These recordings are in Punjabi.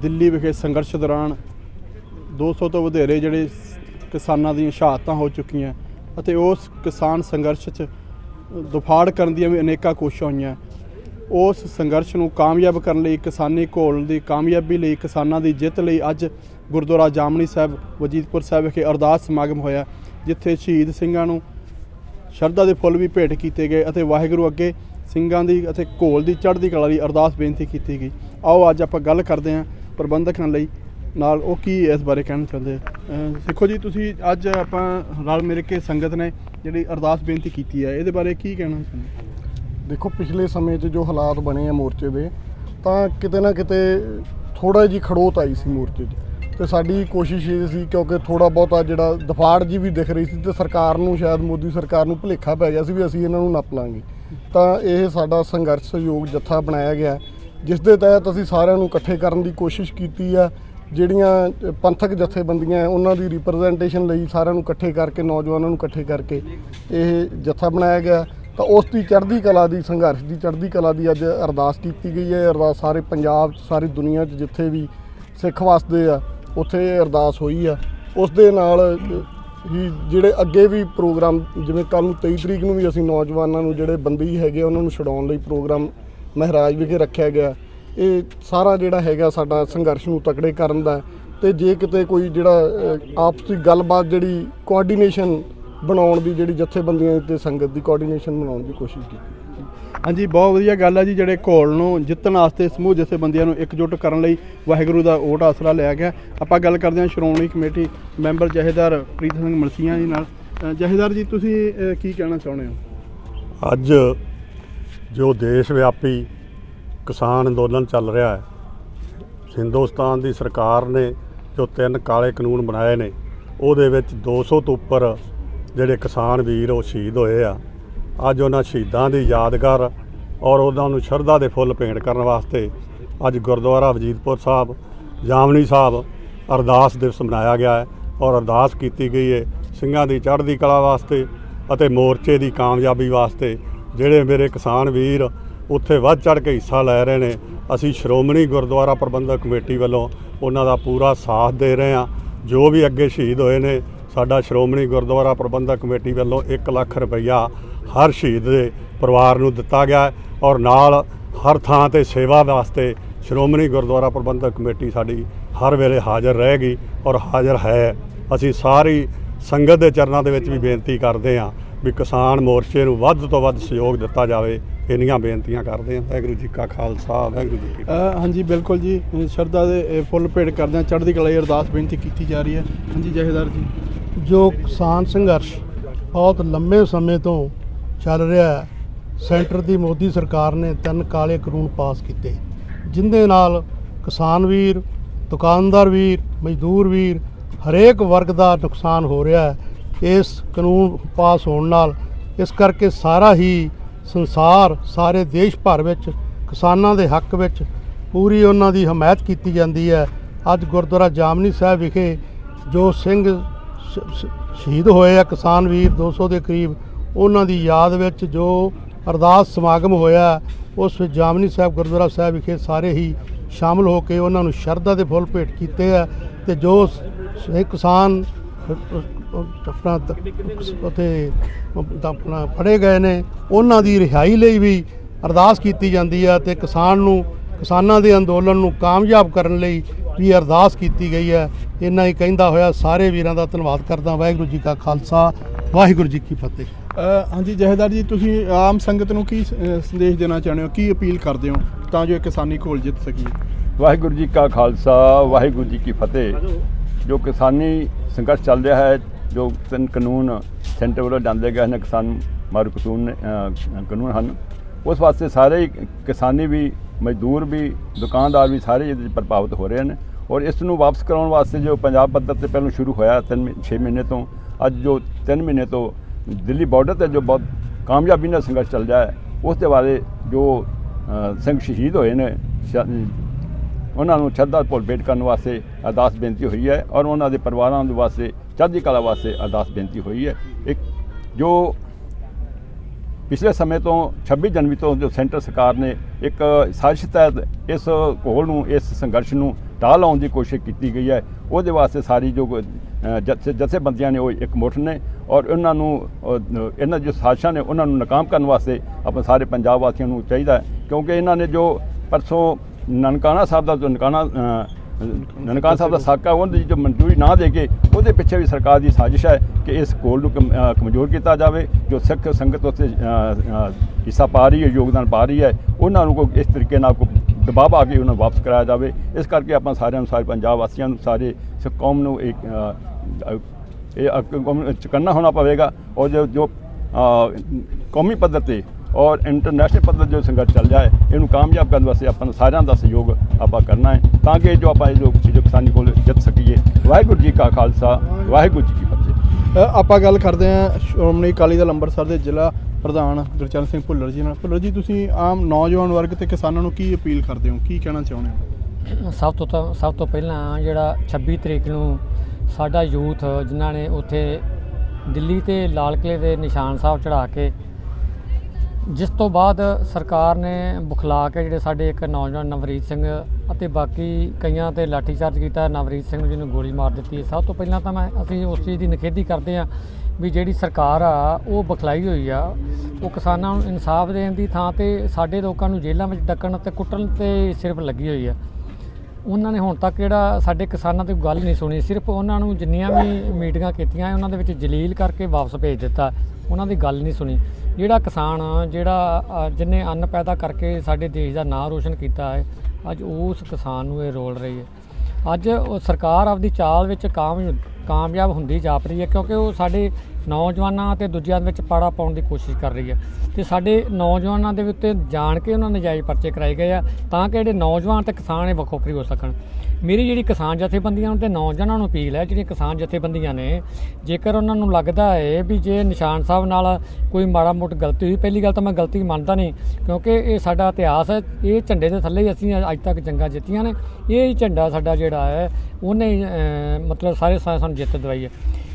ਦਿੱਲੀ ਵਿਖੇ ਸੰਘਰਸ਼ ਦੌਰਾਨ 200 ਤੋਂ ਵਧੇਰੇ ਜਿਹੜੇ ਕਿਸਾਨਾਂ ਦੀਆਂ ਸ਼ਹਾਦਤਾਂ ਹੋ ਚੁੱਕੀਆਂ ਅਤੇ ਉਸ ਕਿਸਾਨ ਸੰਘਰਸ਼ 'ਚ ਦੁਫਾੜ ਕਰਨ ਦੀਆਂ ਵੀ ਅਨੇਕਾਂ ਕੋਸ਼ਿਸ਼ਾਂ ਹੋਈਆਂ। ਉਸ ਸੰਘਰਸ਼ ਨੂੰ ਕਾਮਯਾਬ ਕਰਨ ਲਈ ਕਿਸਾਨੀ ਘੋਲ ਦੀ ਕਾਮਯਾਬੀ ਲਈ ਕਿਸਾਨਾਂ ਦੀ ਜਿੱਤ ਲਈ ਅੱਜ ਗੁਰਦੁਆਰਾ ਜਾਮਣੀ ਸਾਹਿਬ, ਵਜੀਦਪੁਰ ਸਾਹਿਬ ਵਿਖੇ ਅਰਦਾਸ ਸਮਾਗਮ ਹੋਇਆ, ਜਿੱਥੇ ਸ਼ਹੀਦ ਸਿੰਘਾਂ ਨੂੰ ਸ਼ਰਧਾ ਦੇ ਫੁੱਲ ਵੀ ਭੇਟ ਕੀਤੇ ਗਏ ਅਤੇ ਵਾਹਿਗੁਰੂ ਅੱਗੇ ਸਿੰਘਾਂ ਦੀ ਅਤੇ ਘੋਲ ਦੀ ਚੜ੍ਹਦੀ ਕਲਾ ਦੀ ਅਰਦਾਸ ਬੇਨਤੀ ਕੀਤੀ ਗਈ। ਆਓ ਅੱਜ ਆਪਾਂ ਗੱਲ ਕਰਦੇ ਹਾਂ ਪ੍ਰਬੰਧਕਾਂ ਲਈ। ਨਾਲ ਉਹ ਕੀ ਇਸ ਬਾਰੇ ਕਹਿਣਾ ਚਾਹੁੰਦੇ ਸਿੱਖੋ ਜੀ, ਤੁਸੀਂ ਅੱਜ ਆਪਾਂ ਨਾਲ ਮਿਲ ਕੇ ਸੰਗਤ ਨੇ ਜਿਹੜੀ ਅਰਦਾਸ ਬੇਨਤੀ ਕੀਤੀ ਹੈ, ਇਹਦੇ ਬਾਰੇ ਕੀ ਕਹਿਣਾ ਚਾਹੁੰਦੇ? ਦੇਖੋ, ਪਿਛਲੇ ਸਮੇਂ 'ਚ ਜੋ ਹਾਲਾਤ ਬਣੇ ਆ ਮੋਰਚੇ ਦੇ, ਤਾਂ ਕਿਤੇ ਨਾ ਕਿਤੇ ਥੋੜਾ ਜੀ ਖੜੋਤ ਆਈ ਸੀ ਮੋਰਚੇ 'ਚ। ਤੇ ਸਾਡੀ ਕੋਸ਼ਿਸ਼ ਇਹ ਸੀ, ਕਿਉਂਕਿ ਥੋੜਾ ਬਹੁਤਾ ਜਿਹੜਾ ਦਫਾੜ ਜੀ ਵੀ ਦਿਖ ਰਹੀ ਸੀ, ਤੇ ਸਰਕਾਰ ਨੂੰ, ਸ਼ਾਇਦ ਮੋਦੀ ਸਰਕਾਰ ਨੂੰ ਭੁਲੇਖਾ ਪੈ ਗਿਆ ਸੀ ਵੀ ਅਸੀਂ ਇਹਨਾਂ ਨੂੰ ਨੱਪ ਲਾਂਗੇ। ਤਾਂ ਇਹ ਸਾਡਾ ਸੰਘਰਸ਼ ਸਹਿਯੋਗ ਜੱਥਾ ਬਣਾਇਆ ਗਿਆ ਜਿਸ ਦੇ ਤਹਿਤ ਅਸੀਂ ਸਾਰਿਆਂ ਨੂੰ ਇਕੱਠੇ ਕਰਨ ਦੀ ਕੋਸ਼ਿਸ਼ ਕੀਤੀ ਆ। ਜਿਹੜੀਆਂ ਪੰਥਕ ਜਥੇਬੰਦੀਆਂ ਉਹਨਾਂ ਦੀ ਰਿਪਰੈਜ਼ੈਂਟੇਸ਼ਨ ਲਈ ਸਾਰਿਆਂ ਨੂੰ ਇਕੱਠੇ ਕਰਕੇ, ਨੌਜਵਾਨਾਂ ਨੂੰ ਇਕੱਠੇ ਕਰਕੇ ਇਹ ਜਥਾ ਬਣਾਇਆ ਗਿਆ। ਤਾਂ ਉਸ ਦੀ ਚੜ੍ਹਦੀ ਕਲਾ ਦੀ, ਸੰਘਰਸ਼ ਦੀ ਚੜ੍ਹਦੀ ਕਲਾ ਦੀ ਅੱਜ ਅਰਦਾਸ ਕੀਤੀ ਗਈ ਹੈ। ਅਰਦਾਸ ਸਾਰੇ ਪੰਜਾਬ 'ਚ ਸਾਰੀ ਦੁਨੀਆ 'ਚ ਜਿੱਥੇ ਵੀ ਸਿੱਖ ਵਸਦੇ ਆ, ਉੱਥੇ ਇਹ ਅਰਦਾਸ ਹੋਈ ਆ। ਉਸ ਦੇ ਨਾਲ ਹੀ ਜਿਹੜੇ ਅੱਗੇ ਵੀ ਪ੍ਰੋਗਰਾਮ ਜਿਵੇਂ ਕੱਲ ਨੂੰ 23 ਤਰੀਕ ਨੂੰ ਵੀ ਅਸੀਂ ਨੌਜਵਾਨਾਂ ਨੂੰ ਜਿਹੜੇ ਬੰਦੀ ਹੈਗੇ ਆ, ਉਹਨਾਂ ਨੂੰ ਛਡਾਉਣ ਲਈ ਪ੍ਰੋਗਰਾਮ ਮਹਾਰਾਜ ਵਿਖੇ ਰੱਖਿਆ ਗਿਆ ਇਹ ਸਾਰਾ ਜਿਹੜਾ ਹੈਗਾ ਸਾਡਾ ਸੰਘਰਸ਼ ਨੂੰ ਤਕੜੇ ਕਰਨ ਦਾ ਹੈ। ਤੇ ਜੇ ਕਿਤੇ ਕੋਈ ਜਿਹੜਾ ਆਪਸੀ ਗੱਲਬਾਤ ਜਿਹੜੀ ਕੋਆਰਡੀਨੇਸ਼ਨ ਬਣਾਉਣ ਦੀ ਜਿਹੜੀ ਜਥੇਬੰਦੀਆਂ ਤੇ ਸੰਗਤ ਦੀ ਕੋਆਰਡੀਨੇਸ਼ਨ ਬਣਾਉਣ ਦੀ ਕੋਸ਼ਿਸ਼ ਕੀਤੀ ਹਾਂਜੀ, ਬਹੁਤ ਵਧੀਆ ਗੱਲ ਹੈ ਜੀ, ਜਿਹੜੇ ਘੋਲ ਨੂੰ ਜਿੱਤਣ ਵਾਸਤੇ ਸਮੂਹ ਜਥੇਬੰਦੀਆਂ ਨੂੰ ਇਕਜੁੱਟ ਕਰਨ ਲਈ ਵਾਹਿਗੁਰੂ ਦਾ ਓਟ ਆਸਰਾ ਲਿਆ ਗਿਆ। ਆਪਾਂ ਗੱਲ ਕਰਦੇ ਹਾਂ ਸ਼੍ਰੋਮਣੀ ਕਮੇਟੀ ਮੈਂਬਰ ਜਹੇਦਾਰ ਪ੍ਰੀਤ ਸਿੰਘ ਮਲਸੀਆਂ ਜੀ ਨਾਲ। ਜਹੇਦਾਰ ਜੀ, ਤੁਸੀਂ ਕੀ ਕਹਿਣਾ ਚਾਹੁੰਦੇ ਹੋ? ਅੱਜ ਜੋ ਦੇਸ਼ ਵਿਆਪੀ ਕਿਸਾਨ ਅੰਦੋਲਨ ਚੱਲ ਰਿਹਾ ਹੈ, ਹਿੰਦੁਸਤਾਨ ਦੀ ਸਰਕਾਰ ਨੇ ਜੋ ਤਿੰਨ ਕਾਲੇ ਕਾਨੂੰਨ ਬਣਾਏ ਨੇ, ਉਹਦੇ ਵਿੱਚ 200 ਤੋਂ ਉੱਪਰ ਜਿਹੜੇ ਕਿਸਾਨ ਵੀਰ ਉਹ ਸ਼ਹੀਦ ਹੋਏ ਆ। ਅੱਜ ਉਹਨਾਂ ਸ਼ਹੀਦਾਂ ਦੀ ਯਾਦਗਾਰ ਔਰ ਉਹਨਾਂ ਨੂੰ ਸ਼ਰਧਾ ਦੇ ਫੁੱਲ ਭੇਂਟ ਕਰਨ ਵਾਸਤੇ ਅੱਜ ਗੁਰਦੁਆਰਾ ਵਜੀਦਪੁਰ ਸਾਹਿਬ, ਜਾਮਨੀ ਸਾਹਿਬ, ਅਰਦਾਸ ਦਿਵਸ ਮਨਾਇਆ ਗਿਆ ਹੈ ਔਰ ਅਰਦਾਸ ਕੀਤੀ ਗਈ ਹੈ ਸਿੰਘਾਂ ਦੀ ਚੜ੍ਹਦੀ ਕਲਾ ਵਾਸਤੇ ਅਤੇ ਮੋਰਚੇ ਦੀ ਕਾਮਯਾਬੀ ਵਾਸਤੇ। ਜਿਹੜੇ ਮੇਰੇ ਕਿਸਾਨ ਵੀਰ ਉੱਥੇ ਵੱਧ ਚੜ੍ਹ ਕੇ ਹਿੱਸਾ ਲੈ ਰਹੇ ਨੇ, ਅਸੀਂ ਸ਼੍ਰੋਮਣੀ ਗੁਰਦੁਆਰਾ ਪ੍ਰਬੰਧਕ ਕਮੇਟੀ ਵੱਲੋਂ ਉਹਨਾਂ ਦਾ ਪੂਰਾ ਸਾਥ ਦੇ ਰਹੇ ਹਾਂ। ਜੋ ਵੀ ਅੱਗੇ ਸ਼ਹੀਦ ਹੋਏ ਨੇ, ਸਾਡਾ ਸ਼੍ਰੋਮਣੀ ਗੁਰਦੁਆਰਾ ਪ੍ਰਬੰਧਕ ਕਮੇਟੀ ਵੱਲੋਂ 1 ਲੱਖ ਰੁਪਈਆ ਹਰ ਸ਼ਹੀਦ ਦੇ ਪਰਿਵਾਰ ਨੂੰ ਦਿੱਤਾ ਗਿਆ ਔਰ ਨਾਲ ਹਰ ਥਾਂ ਤੇ ਸੇਵਾ ਵਾਸਤੇ ਸ਼੍ਰੋਮਣੀ ਗੁਰਦੁਆਰਾ ਪ੍ਰਬੰਧਕ ਕਮੇਟੀ ਸਾਡੀ ਹਰ ਵੇਲੇ ਹਾਜ਼ਰ ਰਹੇਗੀ ਔਰ ਹਾਜ਼ਰ ਹੈ। ਅਸੀਂ ਸਾਰੀ ਸੰਗਤ ਦੇ ਚਰਨਾਂ ਦੇ ਵਿੱਚ ਵੀ ਬੇਨਤੀ ਕਰਦੇ ਹਾਂ ਵੀ ਕਿਸਾਨ ਮੋਰਚੇ ਨੂੰ ਵੱਧ ਤੋਂ ਵੱਧ ਸਹਿਯੋਗ ਦਿੱਤਾ ਜਾਵੇ। ਇੰਨੀਆਂ ਬੇਨਤੀਆਂ ਕਰਦੇ ਹਾਂ। ਵਾਹਿਗੁਰੂ ਜੀ ਕਾ ਖਾਲਸਾ ਵਾਹਿਗੁਰੂ ਜੀ ਕੀ ਫਤਿਹ। ਅ, ਹਾਂਜੀ ਬਿਲਕੁਲ ਜੀ। ਸ਼ਰਧਾ ਦੇ ਫੁੱਲ ਭੇਟ ਕਰਦੇ ਹਾਂ। ਚੜ੍ਹਦੀ ਕਲਾ ਦੀ ਅਰਦਾਸ ਬੇਨਤੀ ਕੀਤੀ ਜਾ ਰਹੀ ਹੈ। ਹਾਂਜੀ ਜਹੇਦਾਰ ਜੀ। ਜੋ ਕਿਸਾਨ ਸੰਘਰਸ਼ ਬਹੁਤ ਲੰਮੇ ਸਮੇਂ ਤੋਂ ਚੱਲ ਰਿਹਾ ਸੈਂਟਰ ਦੀ ਮੋਦੀ ਸਰਕਾਰ ਨੇ ਤਿੰਨ ਕਾਲੇ ਕਾਨੂੰਨ ਪਾਸ ਕੀਤੇ, ਜਿੰਦੇ ਨਾਲ ਕਿਸਾਨ ਵੀਰ, ਦੁਕਾਨਦਾਰ ਵੀਰ, ਮਜ਼ਦੂਰ ਵੀਰ, ਹਰੇਕ ਵਰਗ ਦਾ ਨੁਕਸਾਨ ਹੋ ਰਿਹਾ ਹੈ। ਇਸ ਕਾਨੂੰਨ ਪਾਸ ਹੋਣ ਨਾਲ ਇਸ ਕਰਕੇ ਸਾਰਾ ਹੀ ਸੰਸਾਰ, ਸਾਰੇ ਦੇਸ਼ ਭਰ ਵਿੱਚ ਕਿਸਾਨਾਂ ਦੇ ਹੱਕ ਵਿੱਚ ਪੂਰੀ ਉਹਨਾਂ ਦੀ ਹਮਾਇਤ ਕੀਤੀ ਜਾਂਦੀ ਹੈ। ਅੱਜ ਗੁਰਦੁਆਰਾ ਜਾਮਨੀ ਸਾਹਿਬ ਵਿਖੇ ਜੋ ਸਿੰਘ ਸ਼ਹੀਦ ਹੋਏ ਆ ਕਿਸਾਨ ਵੀਰ 200 ਦੇ ਕਰੀਬ ਉਹਨਾਂ ਦੀ ਯਾਦ ਵਿੱਚ ਜੋ ਅਰਦਾਸ ਸਮਾਗਮ ਹੋਇਆ, ਉਸ ਵਿੱਚ ਜਾਮਨੀ ਸਾਹਿਬ ਗੁਰਦੁਆਰਾ ਸਾਹਿਬ ਵਿਖੇ ਸਾਰੇ ਹੀ ਸ਼ਾਮਲ ਹੋ ਕੇ ਉਹਨਾਂ ਨੂੰ ਸ਼ਰਧਾ ਦੇ ਫੁੱਲ ਭੇਟ ਕੀਤੇ ਆ ਤੇ ਜੋ ਕਿਸਾਨ ਆਪਣਾ ਤ- ਉਥੇ ਆਪਣਾ ਫੜੇ ਗਏ ਨੇ, ਉਹਨਾਂ ਦੀ ਰਿਹਾਈ ਲਈ ਵੀ ਅਰਦਾਸ ਕੀਤੀ ਜਾਂਦੀ ਹੈ ਤੇ ਕਿਸਾਨ ਨੂੰ, ਕਿਸਾਨਾਂ ਦੇ ਅੰਦੋਲਨ ਨੂੰ ਕਾਮਯਾਬ ਕਰਨ ਲਈ ਵੀ ਅਰਦਾਸ ਕੀਤੀ ਗਈ ਹੈ ਇੰਨਾ ਹੀ ਕਹਿੰਦਾ ਹੋਇਆ, ਸਾਰੇ ਵੀਰਾਂ ਦਾ ਧੰਨਵਾਦ ਕਰਦਾ। ਵਾਹਿਗੁਰੂ ਜੀ ਕਾ ਖਾਲਸਾ, ਵਾਹਿਗੁਰੂ ਜੀ ਕੀ ਫਤਿਹ। ਹਾਂਜੀ ਜਹੇਦਾਰ ਜੀ ਤੁਸੀਂ ਆਮ ਸੰਗਤ ਨੂੰ ਕੀ ਸੰਦੇਸ਼ ਦੇਣਾ ਚਾਹੁੰਦੇ ਹੋ? ਕੀ ਅਪੀਲ ਕਰਦੇ ਹੋ ਤਾਂ ਜੋ ਕਿਸਾਨੀ ਘੋਲ ਜਿੱਤ ਸਕੀਏ? ਵਾਹਿਗੁਰੂ ਜੀ ਕਾ ਖਾਲਸਾ ਵਾਹਿਗੁਰੂ ਜੀ ਕੀ ਫਤਿਹ। ਜੋ ਕਿਸਾਨੀ ਸੰਘਰਸ਼ ਚੱਲ ਰਿਹਾ ਹੈ ਜੋ ਤਿੰਨ ਕਾਨੂੰਨ ਸੈਂਟਰ ਵੱਲੋਂ ਜਾਂਦੇ ਗਏ ਹਨ ਕਿਸਾਨ ਮਾਰੂ ਕਾਨੂੰਨ ਕਾਨੂੰਨ ਹਨ ਉਸ ਵਾਸਤੇ ਸਾਰੇ ਕਿਸਾਨੀ ਵੀ ਮਜ਼ਦੂਰ ਵੀ ਦੁਕਾਨਦਾਰ ਵੀ ਸਾਰੇ ਇਹਦੇ 'ਚ ਪ੍ਰਭਾਵਿਤ ਹੋ ਰਹੇ ਹਨ ਔਰ ਇਸ ਨੂੰ ਵਾਪਸ ਕਰਾਉਣ ਵਾਸਤੇ ਜੋ ਪੰਜਾਬ ਪੱਧਰ ਤੇ ਪਹਿਲਾਂ ਸ਼ੁਰੂ ਹੋਇਆ 3 6 ਮਹੀਨੇ ਤੋਂ ਅੱਜ ਜੋ 3 ਮਹੀਨੇ ਤੋਂ ਦਿੱਲੀ ਬਾਰਡਰ ਤੇ ਜੋ ਬਹੁਤ ਕਾਮਯਾਬੀ ਨਾਲ ਸੰਘਰਸ਼ ਚੱਲ ਰਿਹਾ ਹੈ, ਉਸ ਦੇ ਬਾਰੇ ਜੋ ਸਿੰਘ ਸ਼ਹੀਦ ਹੋਏ ਨੇ, ਸ਼- ਉਹਨਾਂ ਨੂੰ ਸ਼ਰਧਾ ਭੁੱਲ ਭੇਟ ਕਰਨ ਵਾਸਤੇ ਅਰਦਾਸ ਬੇਨਤੀ ਹੋਈ ਹੈ ਔਰ ਉਹਨਾਂ ਦੇ ਪਰਿਵਾਰਾਂ ਦੇ ਵਾਸਤੇ ਚੜ੍ਹਦੀ ਕਲਾ ਵਾਸਤੇ ਅਰਦਾਸ ਬੇਨਤੀ ਹੋਈ ਹੈ। ਇੱਕ ਜੋ ਪਿਛਲੇ ਸਮੇਂ ਤੋਂ 26 ਜਨਵਰੀ ਤੋਂ ਜੋ ਸੈਂਟਰ ਸਰਕਾਰ ਨੇ ਇੱਕ ਸਾਜ਼ਿਸ਼ ਤਹਿਤ ਇਸ ਘੋਲ ਨੂੰ, ਇਸ ਸੰਘਰਸ਼ ਨੂੰ ਢਾਹ ਲਾਉਣ ਦੀ ਕੋਸ਼ਿਸ਼ ਕੀਤੀ ਗਈ ਹੈ, ਉਹਦੇ ਵਾਸਤੇ ਸਾਰੀ ਜੋ ਜਥੇ ਜਥੇਬੰਦੀਆਂ ਨੇ ਉਹ ਇੱਕ ਮੁੱਠ ਨੇ ਔਰ ਉਹਨਾਂ ਨੂੰ ਇਹਨਾਂ ਜੋ ਸਾਜ਼ਿਸ਼ਾਂ ਨੇ ਉਹਨਾਂ ਨੂੰ ਨਾਕਾਮ ਕਰਨ ਵਾਸਤੇ ਆਪਾਂ ਸਾਰੇ ਪੰਜਾਬ ਵਾਸੀਆਂ ਨੂੰ ਚਾਹੀਦਾ ਕਿਉਂਕਿ ਇਹਨਾਂ ਨੇ ਜੋ ਪਰਸੋਂ ਨਨਕਾਣਾ ਸਾਹਿਬ ਦਾ ਜੋ ਨਨਕਾਣਾ ਨਨਕਾਣਾ ਸਾਹਿਬ ਦਾ ਸਾਕਾ ਉਹਦੀ ਜੋ ਮਨਜ਼ੂਰੀ ਨਾ ਦੇ ਕੇ ਉਹਦੇ ਪਿੱਛੇ ਵੀ ਸਰਕਾਰ ਦੀ ਸਾਜ਼ਿਸ਼ ਹੈ ਕਿ ਇਸ ਕੋਲ ਨੂੰ ਕਮ- ਕਮਜ਼ੋਰ ਕੀਤਾ ਜਾਵੇ, ਜੋ ਸਿੱਖ ਸੰਗਤ ਉੱਤੇ ਹਿੱਸਾ ਪਾ ਰਹੀ ਹੈ, ਯੋਗਦਾਨ ਪਾ ਰਹੀ ਹੈ, ਉਹਨਾਂ ਨੂੰ ਕੋਈ ਇਸ ਤਰੀਕੇ ਨਾਲ ਕੋਈ ਦਬਾਅ ਆ ਕੇ ਉਹਨਾਂ ਨੂੰ ਵਾਪਸ ਕਰਾਇਆ ਜਾਵੇ। ਇਸ ਕਰਕੇ ਆਪਾਂ ਸਾਰਿਆਂ ਨੂੰ, ਸਾਰੇ ਪੰਜਾਬ ਵਾਸੀਆਂ ਨੂੰ, ਸਾਰੇ ਸਿੱਖ ਕੌਮ ਨੂੰ ਇੱਕ ਇਹ ਕੌਮ ਨੂੰ ਚੁਕੰਨਾ ਹੋਣਾ ਪਵੇਗਾ। ਔਰ ਜੋ ਜੋ ਕੌਮੀ ਪੱਧਰ ਤੇ ਔਰ ਇੰਟਰਨੈਸ਼ਨਲ ਪੱਧਰ ਜੋ ਸੰਘਰਸ਼ ਚੱਲ ਰਿਹਾ ਹੈ, ਇਹਨੂੰ ਕਾਮਯਾਬ ਕਰਨ ਵਾਸਤੇ ਆਪਾਂ ਸਾਰਿਆਂ ਦਾ ਸਹਿਯੋਗ ਆਪਾਂ ਕਰਨਾ ਹੈ। ਤਾਂ ਕਿ ਜੋ ਆਪਾਂ ਇਹ ਜੋ ਜੋ ਕਿਸਾਨੀ ਕੋਲ ਜਿੱਤ ਸਕੀਏ। ਵਾਹਿਗੁਰੂ ਜੀ ਕਾ ਖਾਲਸਾ, ਵਾਹਿਗੁਰੂ ਜੀ ਕੀ ਫਤਿਹ। ਆਪਾਂ ਗੱਲ ਕਰਦੇ ਹਾਂ ਸ਼੍ਰੋਮਣੀ ਅਕਾਲੀ ਦਲ ਅੰਮ੍ਰਿਤਸਰ ਦੇ ਜ਼ਿਲ੍ਹਾ ਪ੍ਰਧਾਨ ਗੁਰਚਰਨ ਸਿੰਘ ਭੁੱਲਰ ਜੀ ਨਾਲ। ਭੁੱਲਰ ਜੀ, ਤੁਸੀਂ ਆਮ ਨੌਜਵਾਨ ਵਰਗ ਤੇ ਕਿਸਾਨਾਂ ਨੂੰ ਕੀ ਅਪੀਲ ਕਰਦੇ ਹੋ? ਕੀ ਕਹਿਣਾ ਚਾਹੁੰਦੇ ਹੋ? ਸਭ ਤੋਂ ਤਾਂ ਸਭ ਤੋਂ ਪਹਿਲਾਂ ਜਿਹੜਾ 26 ਤਰੀਕ ਨੂੰ ਸਾਡਾ ਯੂਥ, ਜਿਨ੍ਹਾਂ ਨੇ ਉੱਥੇ ਦਿੱਲੀ ਤੇ ਲਾਲ ਕਿਲੇ ਦੇ ਨਿਸ਼ਾਨ ਸਾਹਿਬ ਚੜਾ ਕੇ, ਜਿਸ ਤੋਂ ਬਾਅਦ ਸਰਕਾਰ ਨੇ ਬੁਖਲਾ ਕੇ ਜਿਹੜੇ ਸਾਡੇ ਇੱਕ ਨੌਜਵਾਨ ਨਵਰੀਤ ਸਿੰਘ ਅਤੇ ਬਾਕੀ ਕਈਆਂ ਤੇ ਲਾਠੀਚਾਰਜ ਕੀਤਾ, ਨਵਰੀਤ ਸਿੰਘ ਨੂੰ ਜਿਹਨੂੰ ਗੋਲੀ ਮਾਰ ਦਿੱਤੀ ਸਭ ਤੋਂ ਪਹਿਲਾਂ ਤਾਂ ਮੈਂ ਅਸੀਂ ਉਸ ਚੀਜ਼ ਦੀ ਨਿਖੇਧੀ ਕਰਦੇ ਹਾਂ ਵੀ ਜਿਹੜੀ ਸਰਕਾਰ ਆ ਉਹ ਬਖਲਾਈ ਹੋਈ ਆ। ਉਹ ਕਿਸਾਨਾਂ ਨੂੰ ਇਨਸਾਫ ਦੇਣ ਦੀ ਥਾਂ ਤੇ ਸਾਡੇ ਲੋਕਾਂ ਨੂੰ ਜੇਲ੍ਹਾਂ ਵਿੱਚ ਡੱਕਣ ਅਤੇ ਕੁੱਟਣ ਤੇ ਸਿਰਫ ਲੱਗੀ ਹੋਈ ਆ। ਉਹਨਾਂ ਨੇ ਹੁਣ ਤੱਕ ਜਿਹੜਾ ਸਾਡੇ ਕਿਸਾਨਾਂ ਤੇ ਗੱਲ ਨਹੀਂ ਸੁਣੀ ਸਿਰਫ ਉਹਨਾਂ ਨੂੰ ਜਿੰਨੀਆਂ ਵੀ ਮੀਟਿੰਗਾਂ ਕੀਤੀਆਂ ਉਹਨਾਂ ਦੇ ਵਿੱਚ ਜਲੀਲ ਕਰਕੇ ਵਾਪਸ ਭੇਜ ਦਿੱਤਾ। ਉਹਨਾਂ ਦੀ ਗੱਲ ਨਹੀਂ ਸੁਣੀ। ਜਿਹੜਾ ਕਿਸਾਨ ਜਿਹੜਾ ਅ, ਜਿਹਨੇ ਅੰਨ ਪੈਦਾ ਕਰਕੇ ਸਾਡੇ ਦੇਸ਼ ਦਾ ਨਾਂ ਰੋਸ਼ਨ ਕੀਤਾ ਹੈ ਅੱਜ ਉਸ ਕਿਸਾਨ ਨੂੰ ਇਹ ਰੋਲ ਰਹੀ ਹੈ। ਅੱਜ ਸਰਕਾਰ ਆਪਦੀ ਚਾਲ ਵਿੱਚ ਕਾਮ ਕਾਮਯਾਬ ਹੁੰਦੀ ਜਾਪ ਰਹੀ ਹੈ ਕਿਉਂਕਿ ਉਹ ਸਾਡੇ ਨੌਜਵਾਨਾਂ ਤੇ ਦੂਜਿਆਂ ਦੇ ਵਿੱਚ ਪਾੜਾ ਪਾਉਣ ਦੀ ਕੋਸ਼ਿਸ਼ ਕਰ ਰਹੀ ਹੈ। ਤੇ ਸਾਡੇ ਨੌਜਵਾਨਾਂ ਦੇ ਉੱਤੇ ਜਾਣ ਕੇ ਉਹਨਾਂ ਨਜਾਇਜ਼ ਪਰਚੇ ਕਰਾਏ ਗਏ ਆ, ਤਾਂ ਕਿ ਜਿਹੜੇ ਨੌਜਵਾਨ ਤੇ ਕਿਸਾਨ ਇਹ ਵੱਖੋਖਰੀ ਹੋ ਸਕਣ। ਮੇਰੀ ਜਿਹੜੀ ਕਿਸਾਨ ਜਥੇਬੰਦੀਆਂ ਨੂੰ ਤੇ ਨੌਜਵਾਨਾਂ ਨੂੰ ਅਪੀਲ ਹੈ, ਜਿਹੜੀਆਂ ਕਿਸਾਨ ਜਥੇਬੰਦੀਆਂ ਨੇ, ਜੇਕਰ ਉਹਨਾਂ ਨੂੰ ਲੱਗਦਾ ਹੈ ਵੀ ਜੇ ਨਿਸ਼ਾਨ ਸਾਹਿਬ ਨਾਲ ਕੋਈ ਮਾੜਾ ਮੋਟ ਗਲਤੀ ਹੋਈ, ਪਹਿਲੀ ਗੱਲ ਤਾਂ ਮੈਂ ਗਲਤੀ ਮੰਨਦਾ ਨਹੀਂ, ਕਿਉਂਕਿ ਇਹ ਸਾਡਾ ਇਤਿਹਾਸ ਹੈ, ਇਹ ਝੰਡੇ ਦੇ ਥੱਲੇ ਹੀ ਅਸੀਂ ਅੱਜ ਤੱਕ ਜੰਗਾਂ ਜਿੱਤੀਆਂ ਨੇ, ਇਹ ਹੀ ਝੰਡਾ ਸਾਡਾ ਜਿਹੜਾ ਹੈ, ਉਹਨੇ ਮਤਲਬ ਸਾਰੇ ਸਾਨੂੰ ਜਿੱਤ ਦਵਾਈ ਹੈ।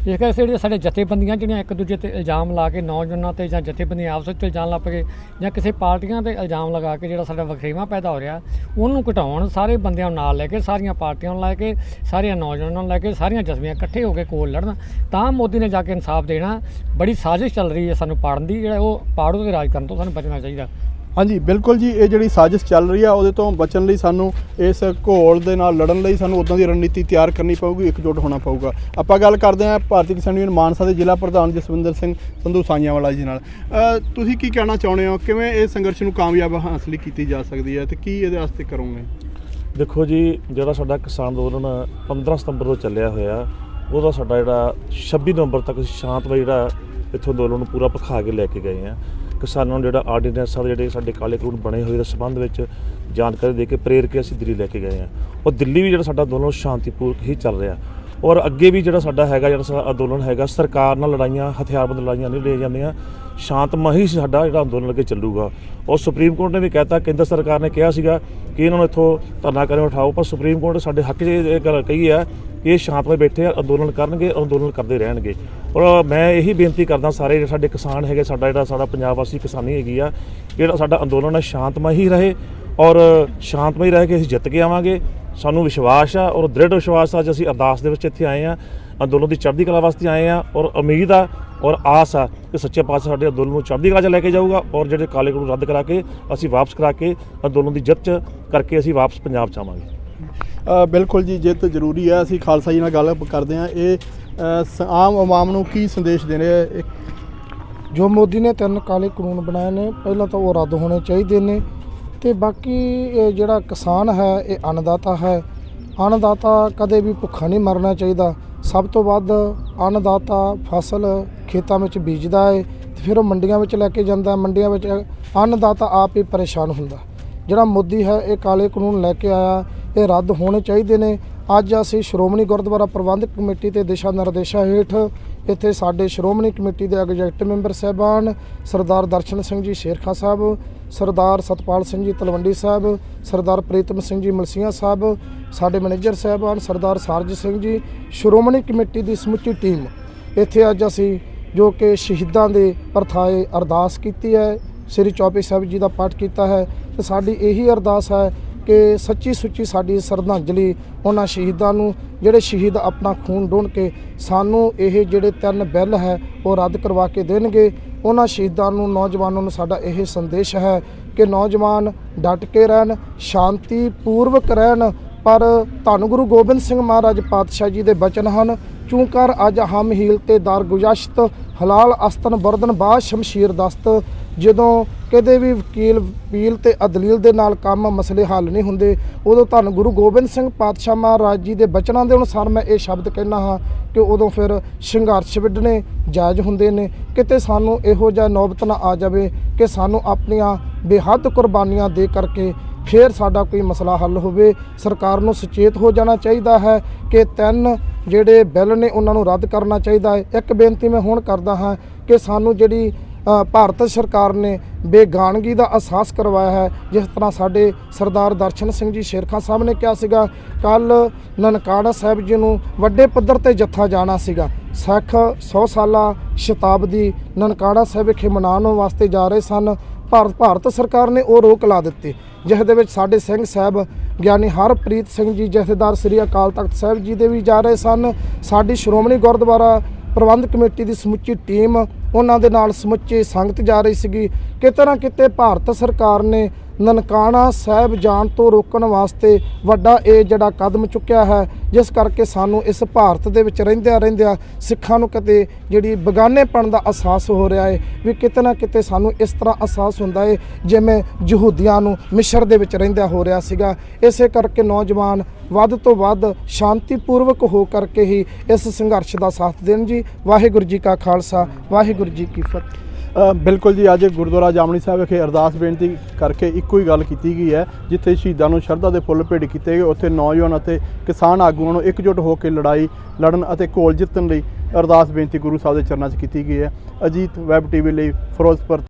ਇਸ ਕਰਕੇ ਜਿਹੜੀਆਂ ਸਾਡੇ ਜਥੇਬੰਦੀਆਂ ਜਿਹੜੀਆਂ ਇੱਕ ਦੂਜੇ ਤੇ ਇਲਜ਼ਾਮ ਲਾ ਕੇ ਨੌਜਵਾਨਾਂ ਤੇ ਜਾਂ ਜਥੇਬੰਦੀਆਂ ਆਪਸ ਵਿੱਚ ਇਲਜ਼ਾਮ ਲਾ ਪਏ ਜਾਂ ਕਿਸੇ ਪਾਰਟੀਆਂ ਤੇ ਇਲਜ਼ਾਮ ਲਗਾ ਕੇ ਜਿਹੜਾ ਸਾਡਾ ਵਖਰੇਵਾਂ ਪੈਦਾ ਹੋ ਰਿਹਾ, ਉਹਨੂੰ ਘਟਾਉਣ ਸਾਰੇ ਬੰਦਿਆਂ ਨੂੰ ਨਾਲ ਲੈ ਕੇ, ਸਾਰੀਆਂ ਪਾਰਟੀਆਂ ਨੂੰ ਲੈ ਕੇ, ਸਾਰੀਆਂ ਨੌਜਵਾਨਾਂ ਨੂੰ ਲੈ ਕੇ, ਸਾਰੀਆਂ ਜਥੇਬੰਦੀਆਂ ਇਕੱਠੇ ਹੋ ਕੇ ਕੋਲ ਲੜਨ, ਤਾਂ ਮੋਦੀ ਨੇ ਜਾ ਕੇ ਇਨਸਾਫ ਦੇਣਾ। ਬੜੀ ਸਾਜ਼ਿਸ਼ ਚੱਲ ਰਹੀ ਹੈ ਸਾਨੂੰ ਪਾੜਨ ਦੀ, ਜਿਹੜਾ ਉਹ ਪਾੜੋ ਤੇ ਰਾਜ ਕਰਨ ਤੋਂ ਸਾਨੂੰ ਬਚਣਾ ਚਾਹੀਦਾ। ਹਾਂਜੀ, ਬਿਲਕੁਲ ਜੀ, ਇਹ ਜਿਹੜੀ ਸਾਜ਼ਿਸ਼ ਚੱਲ ਰਹੀ ਆ, ਉਹਦੇ ਤੋਂ ਬਚਣ ਲਈ ਸਾਨੂੰ ਇਸ ਘੋਲ ਦੇ ਨਾਲ ਲੜਨ ਲਈ ਸਾਨੂੰ ਉਦਾਂ ਦੀ ਰਣਨੀਤੀ ਤਿਆਰ ਕਰਨੀ ਪਊਗੀ, ਇਕਜੁੱਟ ਹੋਣਾ ਪਊਗਾ। ਆਪਾਂ ਗੱਲ ਕਰਦੇ ਹਾਂ ਭਾਰਤੀ ਕਿਸਾਨ ਯੂਨੀਅਨ ਮਾਨਸਾ ਦੇ ਜ਼ਿਲ੍ਹਾ ਪ੍ਰਧਾਨ ਜਸਵਿੰਦਰ ਸਿੰਘ ਸੰਧੂ ਸਾਈਆਂ ਵਾਲਾ ਜੀ ਨਾਲ। ਤੁਸੀਂ ਕੀ ਕਹਿਣਾ ਚਾਹੁੰਦੇ ਹੋ? ਕਿਵੇਂ ਇਹ ਸੰਘਰਸ਼ ਨੂੰ ਕਾਮਯਾਬ ਹਾਸਲ ਕੀਤੀ ਜਾ ਸਕਦੀ ਹੈ ਤੇ ਕੀ ਇਹਦੇ ਵਾਸਤੇ ਕਰੋਗੇ? ਦੇਖੋ ਜੀ, ਜਿਹੜਾ ਸਾਡਾ ਕਿਸਾਨ ਅੰਦੋਲਨ 15 ਸਤੰਬਰ ਤੋਂ ਚੱਲਿਆ ਹੋਇਆ, ਉਹਦਾ ਸਾਡਾ ਜਿਹੜਾ 26 ਨਵੰਬਰ ਤੱਕ ਅਸੀਂ ਸ਼ਾਂਤਮਈ ਜਿਹੜਾ ਇੱਥੋਂ ਅੰਦੋਲਨ ਨੂੰ ਪੂਰਾ ਭਖਾ ਕੇ ਲੈ ਕੇ ਗਏ ਆ ਕਿਸਾਨਾਂ ਨੂੰ ਜਿਹੜਾ ਆਰਡੀਨੈਂਸ ਆ ਜਿਹੜੇ ਸਾਡੇ ਕਾਲੇ ਕਾਨੂੰਨ ਬਣੇ ਹੋਏ ਦੇ ਸੰਬੰਧ ਵਿੱਚ ਜਾਣਕਾਰੀ ਦੇ ਕੇ ਪ੍ਰੇਰ ਕੇ ਅਸੀਂ ਦਿੱਲੀ ਲੈ ਕੇ ਗਏ ਆ ਔਰ ਦਿੱਲੀ ਵੀ ਜਿਹੜਾ ਸਾਡਾ ਦੋਨੋਂ ਸ਼ਾਂਤੀਪੂਰਕ ਹੀ ਚੱਲ ਰਿਹਾ। ਔਰ ਅੱਗੇ ਵੀ ਜਿਹੜਾ ਸਾਡਾ ਹੈਗਾ, ਜਿਹੜਾ ਸਾਡਾ ਅੰਦੋਲਨ ਹੈਗਾ, ਸਰਕਾਰ ਨਾਲ ਲੜਾਈਆਂ, ਹਥਿਆਰਬੰਦ ਲੜਾਈਆਂ ਨਹੀਂ ਲੈ ਜਾਂਦੀਆਂ। ਸ਼ਾਂਤਮਈ ਸਾਡਾ ਜਿਹੜਾ ਅੰਦੋਲਨ ਅੱਗੇ ਚੱਲੂਗਾ। ਔਰ ਸੁਪਰੀਮ ਕੋਰਟ ਨੇ ਵੀ ਕਹਿਤਾ, ਕੇਂਦਰ ਸਰਕਾਰ ਨੇ ਕਿਹਾ ਸੀਗਾ ਕਿ ਇਹਨਾਂ ਨੂੰ ਇੱਥੋਂ ਧਰਨਾ ਕਰੇ ਉਠਾਓ ਪਰ ਸੁਪਰੀਮ ਕੋਰਟ ਸਾਡੇ ਹੱਕ 'ਚ ਇਹ ਗੱਲ ਕਹੀ ਹੈ ਕਿ ਇਹ ਸ਼ਾਂਤਮਈ ਬੈਠੇ ਆ, ਅੰਦੋਲਨ ਕਰਨਗੇ, ਅੰਦੋਲਨ ਕਰਦੇ ਰਹਿਣਗੇ। ਔਰ ਮੈਂ ਇਹੀ ਬੇਨਤੀ ਕਰਦਾ ਸਾਰੇ ਜਿਹੜੇ ਸਾਡੇ ਕਿਸਾਨ ਹੈਗੇ, ਸਾਡਾ ਜਿਹੜਾ ਸਾਡਾ ਪੰਜਾਬ ਵਾਸੀ ਕਿਸਾਨੀ ਹੈਗੀ ਆ, ਜਿਹੜਾ ਸਾਡਾ ਅੰਦੋਲਨ ਹੈ, ਸ਼ਾਂਤਮਈ ਰਹੇ। ਔਰ ਸ਼ਾਂਤਮਈ ਰਹਿ ਕੇ ਅਸੀਂ ਜਿੱਤ ਕੇ ਆਵਾਂਗੇ। ਸਾਨੂੰ ਵਿਸ਼ਵਾਸ ਆ ਔਰ ਦ੍ਰਿੜ ਵਿਸ਼ਵਾਸ ਆ ਅੱਜ ਅਸੀਂ ਅਰਦਾਸ ਦੇ ਵਿੱਚ ਇੱਥੇ ਆਏ ਆ ਅੰਦੋਲਨ ਦੀ ਚੜ੍ਹਦੀ ਕਲਾ ਵਾਸਤੇ ਆਏ ਆ ਔਰ ਉਮੀਦ ਆ ਔਰ ਆਸ ਆ ਕਿ ਸੱਚੇ ਪਾਤਸ਼ਾਹ ਸਾਡੇ ਅੰਦੋਲਨ ਨੂੰ ਚੜ੍ਹਦੀ ਕਲਾ 'ਚ ਲੈ ਕੇ ਜਾਊਗਾ ਔਰ ਜਿਹੜੇ ਕਾਲੇ ਕਾਨੂੰਨ ਰੱਦ ਕਰਾ ਕੇ ਅਸੀਂ ਵਾਪਸ ਕਰਾ ਕੇ ਅੰਦੋਲਨ ਦੀ ਜਿੱਤ 'ਚ ਕਰਕੇ ਅਸੀਂ ਵਾਪਸ ਪੰਜਾਬ 'ਚ ਆਵਾਂਗੇ ਬਿਲਕੁਲ ਜੀ ਜਿੱਤ ਜ਼ਰੂਰੀ ਹੈ ਅਸੀਂ ਖਾਲਸਾ ਜੀ ਨਾਲ ਗੱਲ ਕਰਦੇ ਹਾਂ ਇਹ ਆਮ ਆਵਾਮ ਨੂੰ ਕੀ ਸੰਦੇਸ਼ ਦੇ ਰਹੇ ਆ? ਇਹ ਜੋ ਮੋਦੀ ਨੇ ਤਿੰਨ ਕਾਲੇ ਕਾਨੂੰਨ ਬਣਾਏ ਨੇ ਪਹਿਲਾਂ ਤਾਂ ਉਹ ਰੱਦ ਹੋਣੇ ਚਾਹੀਦੇ ਨੇ। ਤੇ ਬਾਕੀ ਇਹ ਜਿਹੜਾ ਕਿਸਾਨ ਹੈ, ਇਹ ਅੰਨਦਾਤਾ ਹੈ। ਅੰਨਦਾਤਾ ਕਦੇ ਵੀ ਭੁੱਖਾ ਨਹੀਂ ਮਰਨਾ ਚਾਹੀਦਾ। ਸਭ ਤੋਂ ਵੱਧ ਅੰਨਦਾਤਾ ਫਸਲ ਖੇਤਾਂ ਵਿੱਚ ਬੀਜਦਾ ਹੈ ਤੇ ਫਿਰ ਉਹ ਮੰਡੀਆਂ ਵਿੱਚ ਲੈ ਕੇ ਜਾਂਦਾ। ਮੰਡੀਆਂ ਵਿੱਚ ਅੰਨਦਾਤਾ ਆਪ ਹੀ ਪਰੇਸ਼ਾਨ ਹੁੰਦਾ। ਜਿਹੜਾ ਮੋਦੀ ਹੈ, ਇਹ ਕਾਲੇ ਕਾਨੂੰਨ ਲੈ ਕੇ ਆਇਆ। ਇਹ ਰੱਦ ਹੋਣੇ ਚਾਹੀਦੇ ਨੇ। ਅੱਜ ਅਸੀਂ ਸ਼੍ਰੋਮਣੀ ਗੁਰਦੁਆਰਾ ਪ੍ਰਬੰਧਕ ਕਮੇਟੀ ਤੇ ਦਿਸ਼ਾ ਨਿਰਦੇਸ਼ਾਂ ਹੇਠ ਇੱਥੇ ਸਾਡੇ ਸ਼੍ਰੋਮਣੀ ਕਮੇਟੀ ਦੇ ਐਗਜ਼ੈਕਟਿਵ ਮੈਂਬਰ ਸਾਹਿਬਾਨ ਸਰਦਾਰ ਦਰਸ਼ਨ ਸਿੰਘ ਜੀ ਸ਼ੇਰਖਾ ਸਾਹਿਬ, ਸਰਦਾਰ ਸਤਪਾਲ ਸਿੰਘ ਜੀ ਤਲਵੰਡੀ ਸਾਹਿਬ, ਸਰਦਾਰ ਪ੍ਰੀਤਮ ਸਿੰਘ ਜੀ ਮਲਸੀਆਂ ਸਾਹਿਬ, ਸਾਡੇ ਮੈਨੇਜਰ ਸਾਹਿਬਾਨ ਸਰਦਾਰ ਸਰਜ ਸਿੰਘ ਜੀ, ਸ਼੍ਰੋਮਣੀ ਕਮੇਟੀ ਦੀ ਸਮੁੱਚੀ ਟੀਮ। ਇੱਥੇ ਅੱਜ ਅਸੀਂ ਜੋ ਕਿ ਸ਼ਹੀਦਾਂ ਦੇ ਪਰਥਾਏ ਅਰਦਾਸ ਕੀਤੀ ਹੈ, ਸ੍ਰੀ ਚੌਪੀ ਸਾਹਿਬ ਜੀ ਦਾ ਪਾਠ ਕੀਤਾ ਹੈ, ਤੇ ਸਾਡੀ ਇਹੀ ਅਰਦਾਸ ਹੈ ਕਿ ਸੱਚੀ ਸੁੱਚੀ ਸਾਡੀ ਸਰਧਾਂਜਲੀ ਉਹਨਾਂ ਸ਼ਹੀਦਾਂ ਨੂੰ, ਜਿਹੜੇ ਸ਼ਹੀਦ ਆਪਣਾ ਖੂਨ ਡੋਣ ਕੇ ਸਾਨੂੰ ਇਹ ਜਿਹੜੇ ਤਿੰਨ ਬਿੱਲ ਹੈ, ਉਹ ਰੱਦ ਕਰਵਾ ਕੇ ਦੇਣਗੇ। ਉਹਨਾਂ ਸ਼ਹੀਦਾਂ ਨੂੰ, ਨੌਜਵਾਨਾਂ ਨੂੰ ਸਾਡਾ ਇਹ ਸੰਦੇਸ਼ ਹੈ ਕਿ ਨੌਜਵਾਨ ਡਟ ਕੇ ਰਹਿਣ ਸ਼ਾਂਤੀ ਪੂਰਵਕ ਰਹਿਣ। ਪਰ ਧੰਨ ਗੁਰੂ ਗੋਬਿੰਦ ਸਿੰਘ ਮਹਾਰਾਜ ਪਾਤਸ਼ਾਹ ਜੀ ਦੇ ਬਚਨ ਹਨ ਚੂੰਕਰ ਅੱਜ ਹਮ ਹੀਲ ਤੇ ਦਰ ਗੁਜਸ਼ਤ, ਹਲਾਲ ਅਸਤਨ ਬਰਦਨ ਬਾਦ ਸ਼ਮਸ਼ੀਰ ਦਸਤ। ਜਦੋਂ ਕਦੇ ਵੀ ਵਕੀਲ ਵਕੀਲ ਤੇ ਅਦਲੀਲ ਦੇ ਨਾਲ ਕੰਮ ਮਸਲੇ ਹੱਲ ਨਹੀਂ ਹੁੰਦੇ। ਉਦੋਂ ਧੰਨ ਗੁਰੂ ਗੋਬਿੰਦ ਸਿੰਘ ਪਾਤਸ਼ਾਹ ਮਹਾਰਾਜ ਜੀ ਦੇ ਬਚਨਾਂ ਦੇ ਅਨੁਸਾਰ ਮੈਂ ਇਹ ਸ਼ਬਦ ਕਹਿਣਾ ਹਾਂ ਕਿ ਉਦੋਂ ਫਿਰ ਸੰਘਰਸ਼ ਵਿੱਢਣੇ ਜਾਇਜ਼ ਹੁੰਦੇ ਨੇ। ਕਿਤੇ ਸਾਨੂੰ ਇਹੋ ਜਿਹਾ ਨੌਬਤ ਨਾ ਆ ਜਾਵੇ ਕਿ ਸਾਨੂੰ ਆਪਣੀਆਂ ਬੇਹੱਦ ਕੁਰਬਾਨੀਆਂ ਦੇ ਕਰਕੇ ਫਿਰ ਸਾਡਾ ਕੋਈ ਮਸਲਾ ਹੱਲ ਹੋਵੇ। ਸਰਕਾਰ ਨੂੰ ਸੁਚੇਤ ਹੋ ਜਾਣਾ ਚਾਹੀਦਾ ਹੈ ਕਿ ਤਿੰਨ ਜਿਹੜੇ ਬਿੱਲ ਨੇ ਉਹਨਾਂ ਨੂੰ ਰੱਦ ਕਰਨਾ ਚਾਹੀਦਾ ਹੈ। ਇੱਕ ਬੇਨਤੀ ਮੈਂ ਹੁਣ ਕਰਦਾ ਹਾਂ ਕਿ ਸਾਨੂੰ ਜਿਹੜੀ ਭਾਰਤ ਸਰਕਾਰ ਨੇ ਬੇਗਾਨਗੀ ਦਾ ਅਹਿਸਾਸ ਕਰਵਾਇਆ ਹੈ, ਜਿਸ ਤਰ੍ਹਾਂ ਸਾਡੇ ਸਰਦਾਰ ਦਰਸ਼ਨ ਸਿੰਘ ਜੀ ਸ਼ੇਰਖਾ ਸਾਹਿਬ ਨੇ ਕਿਹਾ ਸੀਗਾ ਕੱਲ ਨਨਕਾਣਾ ਸਾਹਿਬ ਜੀ ਨੂੰ ਵੱਡੇ ਪੱਧਰ ਤੇ ਜੱਥਾ ਜਾਣਾ ਸੀਗਾ। ਸਿੱਖ 100 ਸਾਲਾ ਸ਼ਤਾਬਦੀ ਨਨਕਾਣਾ ਸਾਹਿਬ ਵਿਖੇ ਮਨਾਉਣ ਵਾਸਤੇ ਜਾ ਰਹੇ ਸਨ। ਭਾਰਤ ਭਾਰਤ ਸਰਕਾਰ ਨੇ ਉਹ ਰੋਕ ਲਾ ਦਿੱਤੀ, ਜਿਸ ਦੇ ਵਿੱਚ ਸਾਡੇ ਸਿੰਘ ਸਾਹਿਬ ਗਿਆਨੀ ਹਰਪ੍ਰੀਤ ਸਿੰਘ ਜੀ, ਜਥੇਦਾਰ ਸ੍ਰੀ ਅਕਾਲ ਤਖਤ ਸਾਹਿਬ ਜੀ ਦੇ ਵੀ ਜਾ ਰਹੇ ਸਨ। ਸਾਡੀ ਸ਼੍ਰੋਮਣੀ ਗੁਰਦੁਆਰਾ ਪ੍ਰਬੰਧ ਕਮੇਟੀ ਦੀ ਸਮੁੱਚੀ ਟੀਮ ਉਹਨਾਂ ਦੇ ਨਾਲ ਸਮੁੱਚੀ ਸੰਗਤ ਜਾ ਰਹੀ ਸੀਗੀ ਕਿਤੇ ਨਾ ਕਿਤੇ ਭਾਰਤ ਸਰਕਾਰ ਨੇ ਨਨਕਾਣਾ ਸਾਹਿਬ ਜਾਣ ਤੋਂ ਰੋਕਣ ਵਾਸਤੇ ਵੱਡਾ ਇਹ ਜਿਹੜਾ ਕਦਮ ਚੁੱਕਿਆ ਹੈ, ਜਿਸ ਕਰਕੇ ਸਾਨੂੰ ਇਸ ਭਾਰਤ ਦੇ ਵਿੱਚ ਰਹਿੰਦਿਆਂ ਰਹਿੰਦਿਆਂ ਸਿੱਖਾਂ ਨੂੰ ਕਦੇ ਜਿਹੜੀ ਬਗਾਨੇਪਣ ਦਾ ਅਹਿਸਾਸ ਹੋ ਰਿਹਾ ਹੈ ਵੀ ਕਿਤੇ ਨਾ ਕਿਤੇ ਸਾਨੂੰ ਇਸ ਤਰ੍ਹਾਂ ਅਹਿਸਾਸ ਹੁੰਦਾ ਹੈ ਜਿਵੇਂ ਯਹੂਦੀਆਂ ਨੂੰ ਮਿਸ਼ਰ ਦੇ ਵਿੱਚ ਰਹਿੰਦਿਆਂ ਹੋ ਰਿਹਾ ਸੀਗਾ। ਇਸੇ ਕਰਕੇ ਨੌਜਵਾਨ ਵੱਧ ਤੋਂ ਵੱਧ ਸ਼ਾਂਤੀਪੂਰਵਕ ਹੋ ਕਰਕੇ ਹੀ ਇਸ ਸੰਘਰਸ਼ ਦਾ ਸਾਥ ਦੇਣ ਜੀ। ਵਾਹਿਗੁਰੂ ਜੀ ਕਾ ਖਾਲਸਾ, ਵਾਹਿਗੁਰੂ ਜੀ ਕੀ ਫਤਿਹ। ਬਿਲਕੁਲ ਜੀ, ਅੱਜ ਗੁਰਦੁਆਰਾ ਜਾਮਣੀ ਸਾਹਿਬ ਵਿਖੇ ਅਰਦਾਸ ਬੇਨਤੀ ਕਰਕੇ ਇੱਕੋ ਹੀ ਗੱਲ ਕੀਤੀ ਗਈ ਹੈ, ਜਿੱਥੇ ਸ਼ਹੀਦਾਂ ਨੂੰ ਸ਼ਰਧਾ ਦੇ ਫੁੱਲ ਭੇਟ ਕੀਤੇ ਗਏ। ਉੱਥੇ ਨੌਜਵਾਨ ਅਤੇ ਕਿਸਾਨ ਆਗੂਆਂ ਨੂੰ ਇਕਜੁੱਟ ਹੋ ਕੇ ਲੜਾਈ, ਲੜਨ ਅਤੇ ਘੋਲ ਜਿੱਤਣ ਲਈ ਅਰਦਾਸ ਬੇਨਤੀ ਗੁਰੂ ਸਾਹਿਬ ਦੇ ਚਰਨਾਂ 'ਚ ਕੀਤੀ ਗਈ ਹੈ। ਅਜੀਤ ਵੈਬ ਟੀਵੀ ਲਈ ਫਿਰੋਜ਼ਪੁਰ